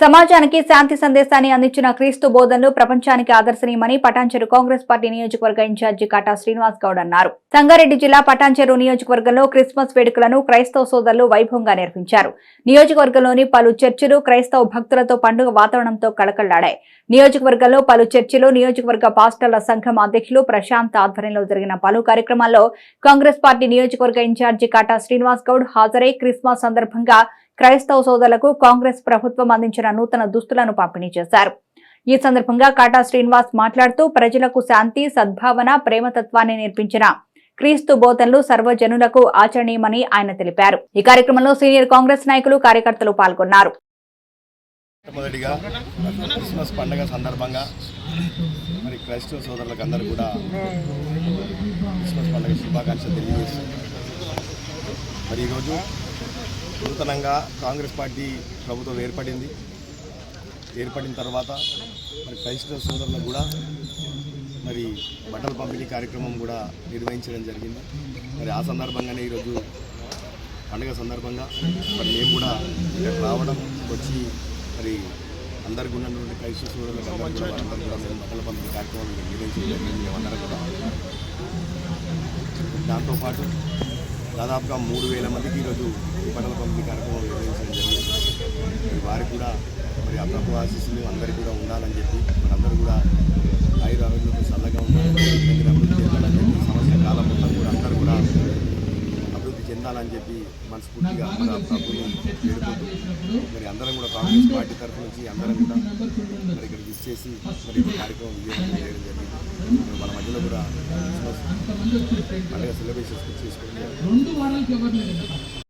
సమాజానికి శాంతి సందేశాన్ని అందించిన క్రీస్తు బోధనలు ప్రపంచానికి ఆదర్శనీయమని పటాన్చెరు కాంగ్రెస్ పార్టీ నియోజకవర్గ ఇన్ఛార్జి కాటా శ్రీనివాస్ గౌడ్ అన్నారు. సంగారెడ్డి జిల్లా పటాన్చెరు నియోజకవర్గంలో క్రిస్మస్ వేడుకలను క్రైస్తవ సోదరులు వైభవంగా నిర్వహించారు. నియోజకవర్గంలోని పలు చర్చిలు క్రైస్తవ భక్తులతో పండుగ వాతావరణంతో కళకళ్ళాడాయి. నియోజకవర్గంలో పలు చర్చిలు నియోజకవర్గ పాస్టర్ల సంఘం అధ్యక్షులు ప్రశాంత్ ఆధ్వర్యంలో జరిగిన పలు కార్యక్రమాల్లో కాంగ్రెస్ పార్టీ నియోజకవర్గ ఇన్ఛార్జి కాటా శ్రీనివాస్ గౌడ్ హాజరై క్రిస్మస్ సందర్భంగా క్రైస్తవ సోదరులకు కాంగ్రెస్ ప్రభుత్వం అందించిన నూతన దుస్తులను పంపిణీ చేశారు. ఈ సందర్భంగా కాటా శ్రీనివాస్ మాట్లాడుతూ ప్రజలకు శాంతి సద్భావన ప్రేమతత్వాన్ని నేర్పించిన క్రీస్తు బోధనలు సర్వజనులకు ఆచరణీయమని ఆయన తెలిపారు. ఈ కార్యక్రమంలో సీనియర్ కాంగ్రెస్ నాయకులు కార్యకర్తలు పాల్గొన్నారు. మొదటిగా క్రిస్మస్ పండుగ సందర్భంగా మరి క్రైస్తవ సోదరులకు అందరూ కూడా క్రిస్మస్ పండుగ శుభాకాంక్షలు తెలియజేస్తుంది మరి ఈరోజు నూతనంగా కాంగ్రెస్ పార్టీ ప్రభుత్వం ఏర్పడింది. ఏర్పడిన తర్వాత మరి క్రైస్తవ సోదరులకు కూడా మరి బట్టల పంపిణీ కార్యక్రమం కూడా నిర్వహించడం జరిగింది. మరి ఆ సందర్భంగానే ఈరోజు పండుగ సందర్భంగా మరి మేము కూడా ఇక్కడ రావడం వచ్చి మరి అందరికి ఉన్నటువంటి క్రైస్తవ సోదరులకు బట్టల పంపిణీ కార్యక్రమం నిర్వహించడం జరిగింది. మేమందరం కూడా. దాంతోపాటు దాదాపుగా మూడు వేల మందికి ఈరోజు బట్టల పంపిణీ కార్యక్రమం నిర్వహించడం జరిగింది. మరి వారికి కూడా మరి ఆ ప్రభు ఆశీస్సులు అందరికీ కూడా ఉండాలని చెప్పి మనందరూ కూడా ఆయుర ఆరోగ్యంతో చల్లగా ఉండాలని చెప్పి, అభివృద్ధి చెందాలని చెప్పి సంవత్సర కాలం మొత్తం కూడా అందరూ కూడా అభివృద్ధి చెందాలని చెప్పి మనస్ఫూర్తిగా మన ప్రభుని వేడుకుంటూ మరి అందరం కూడా కాంగ్రెస్ పార్టీ తరఫు నుంచి అందరం కూడా మరి ఇక్కడ విచ్చేసి మరి కార్యక్రమం విజయవంతం చేయడం జరిగింది. మరి మన మధ్యలో కూడా క్రిస్మస్ పండుగ సెలబ్రేషన్స్ చేసుకోవడం